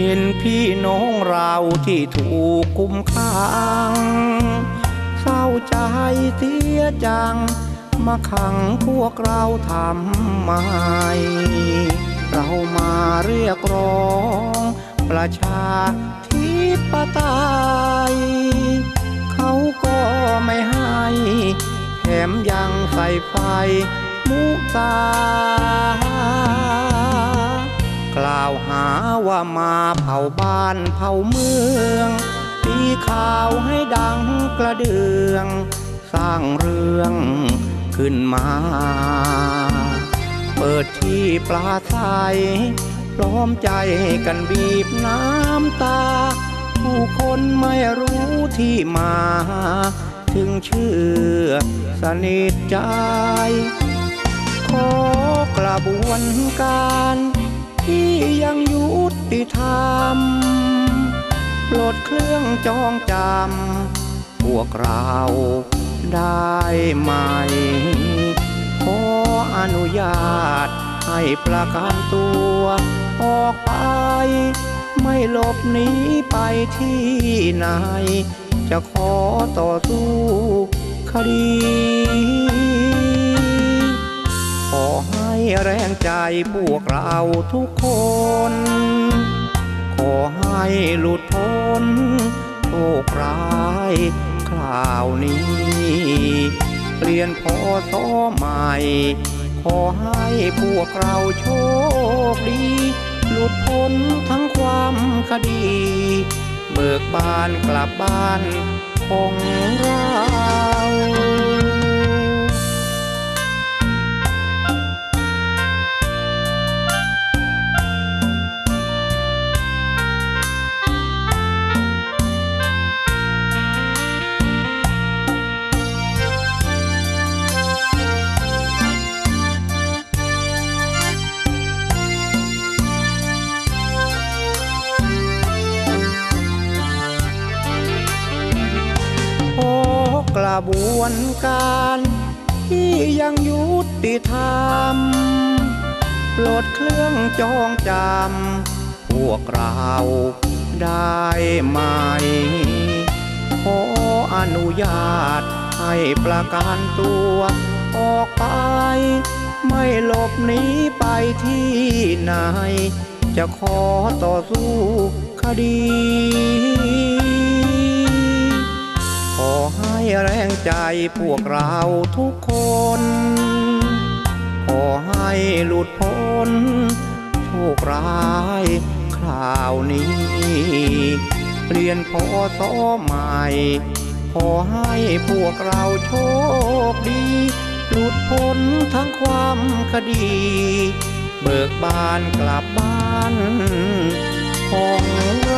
เห็นพี่น้องเราที่ถูกกุมขังเศร้าใจเสียจัง มาขังพวกเราทำไม เรามาเรียกร้อง ประชาธิปไตยเขาก็ไม่ให้แถมยังใส่ไฟมุตา กล่าวหาว่ามาเผาบ้านเผาเมือง ตีข่าวให้ดังกระเดือง สร้างเรื่องขึ้นมา เปิดที่ปลาใสพร้อมใจกันบีบน้ำตา ผู้คนไม่รู้ที่มา ถึงเชื่อสนิทใจ ขอกระบวนการ ที่ยังยุติธรรมปลดเครื่องจองจำพวกเราได้ไหม ขออนุญาตให้ประกันตัว ออกไป ไม่หลบหนีไปที่ไหน จะขอต่อสู้คดี ขอให้แรงใจพวกเราทุกคน ขอให้หลุดพ้นโชคร้ายคราวนี้ เปลี่ยนพอสอใหม่ ขอให้พวกเราโชคดี หลุดพ้นทั้งความคดี เบิกบานกลับบ้านของเรา กระบวนการที่ยังยุติธรรมปลดเครื่องจองจำพวกเราได้ไหม ขออนุญาตให้ประกันตัวออกไป ไม่หลบหนีไปที่ไหน จะขอต่อสู้คดี ขอให้แรงใจพวกเราทุกคน ขอให้หลุดพ้นโชคร้ายคราวนี้ เปลี่ยนพอสอใหม่ ขอให้พวกเราโชคดี หลุดพ้นทั้งความคดี เบิกบานกลับบ้านของเรา